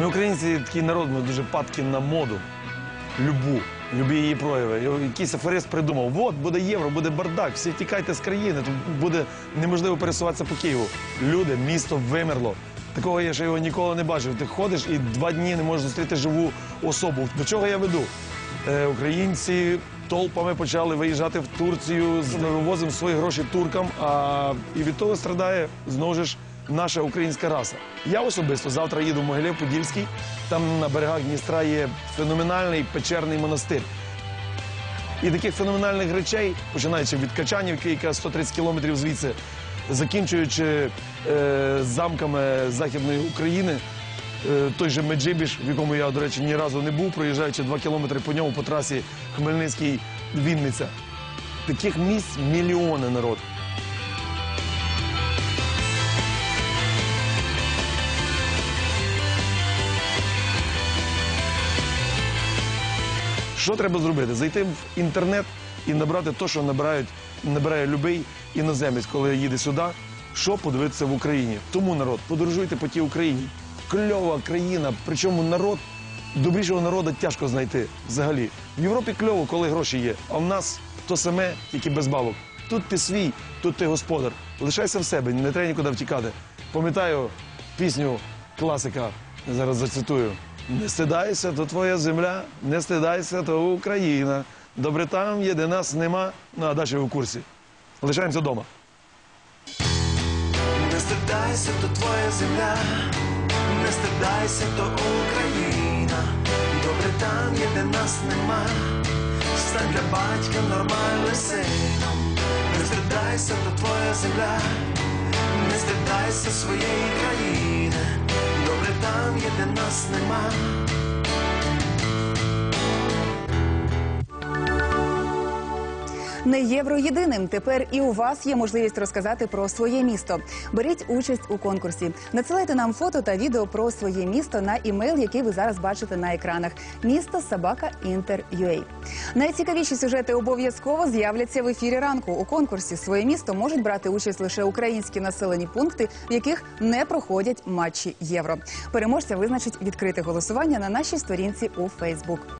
Ми українці такий народ, ми дуже падки на моду. Любу, любі її прояви. Якийсь аферист придумав, от буде євро, буде бардак, всі тікайте з країни, тут буде неможливо пересуватися по Києву. Люди, місто вимерло. Такого я ще його ніколи не бачив. Ти ходиш і два дні не можеш зустріти живу особу. До чого я веду? Е, українці толпами почали виїжджати в Турцію, з- вивозимо свої гроші туркам, а і від того страдає знову ж наша українська раса. Я особисто завтра їду в Могилів-Подільський. Там на берегах Дністра є феноменальний печерний монастир. І таких феноменальних речей, починаючи від Качанівки, яка 130 кілометрів звідси, закінчуючи е, замками Західної України, е, той же Меджибіш, в якому я, до речі, ні разу не був, проїжджаючи 2 кілометри по ньому по трасі Хмельницький-Вінниця. Таких місць мільйони народ. Що треба зробити? Зайти в інтернет і набрати те, що набирають, набирає любий іноземець, коли їде сюди, що подивитися в Україні. Тому народ, подорожуйте по тій Україні. Кльова країна, причому народ, добрішого народу тяжко знайти взагалі. В Європі кльово, коли гроші є, а в нас то саме, тільки без бабок. Тут ти свій, тут ти господар. Лишайся в себе, не треба нікуди втікати. Пам'ятаю пісню класика, зараз зацитую. Не стидайся, то твоя земля, не стидайся, то Україна. Добре там є, де нас нема. Ну, а далі в курсі. Лишаємося вдома. Не стидайся, то твоя земля, не стидайся, то Україна. Добре там є, де нас нема. Стань для батька нормальним сином. Не стидайся, то твоя земля, не стидайся своєї країни. Де нас нема. Не євро єдиним. Тепер і у вас є можливість розказати про своє місто. Беріть участь у конкурсі. Надсилайте нам фото та відео про своє місто на імейл, який ви зараз бачите на екранах. Місто собака Інтер.ua. Найцікавіші сюжети обов'язково з'являться в ефірі ранку. У конкурсі своє місто можуть брати участь лише українські населені пункти, в яких не проходять матчі євро. Переможця визначить відкрите голосування на нашій сторінці у Фейсбук.